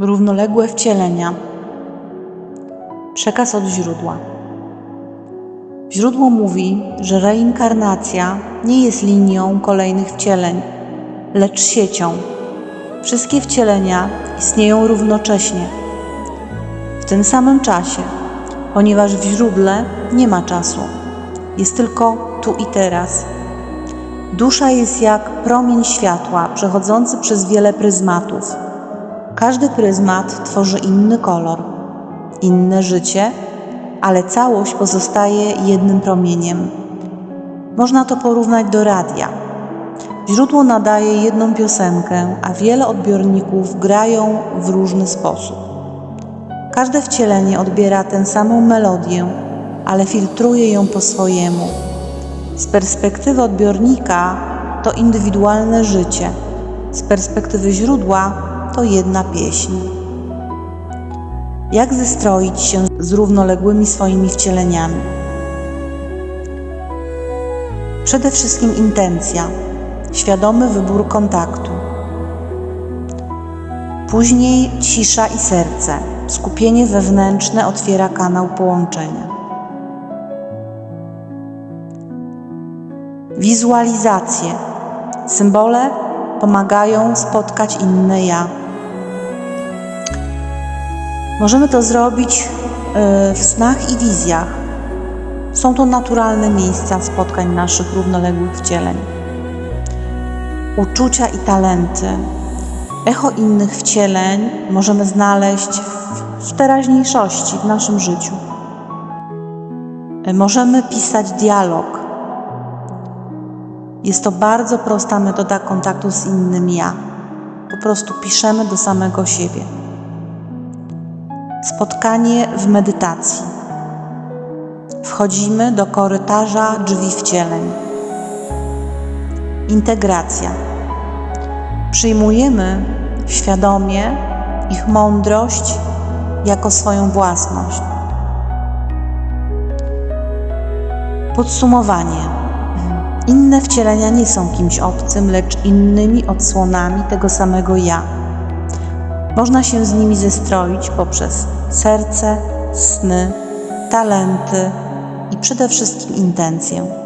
Równoległe wcielenia. Przekaz od źródła. Źródło mówi, że reinkarnacja nie jest linią kolejnych wcieleń, lecz siecią. Wszystkie wcielenia istnieją równocześnie, w tym samym czasie, ponieważ w źródle nie ma czasu, jest tylko tu i teraz. Dusza jest jak promień światła przechodzący przez wiele pryzmatów. Każdy pryzmat tworzy inny kolor, inne życie, ale całość pozostaje jednym promieniem. Można to porównać do radia. Źródło nadaje jedną piosenkę, a wiele odbiorników grają w różny sposób. Każde wcielenie odbiera tę samą melodię, ale filtruje ją po swojemu. Z perspektywy odbiornika to indywidualne życie, z perspektywy źródła to jedna pieśń. Jak zestroić się z równoległymi swoimi wcieleniami? Przede wszystkim intencja, świadomy wybór kontaktu. Później cisza i serce, skupienie wewnętrzne otwiera kanał połączenia. Wizualizacje. Symbole pomagają spotkać inne ja. Możemy to zrobić y, w snach i wizjach. Są to naturalne miejsca spotkań naszych równoległych wcieleń. Uczucia i talenty. Echo innych wcieleń możemy znaleźć w, teraźniejszości, w naszym życiu. Y, Możemy pisać dialog. Jest to bardzo prosta metoda kontaktu z innym ja. Po prostu piszemy do samego siebie. Spotkanie w medytacji. Wchodzimy do korytarza drzwi wcieleń. Integracja. Przyjmujemy świadomie ich mądrość jako swoją własność. Podsumowanie. Inne wcielenia nie są kimś obcym, lecz innymi odsłonami tego samego ja. Można się z nimi zestroić poprzez serce, sny, talenty i przede wszystkim intencję.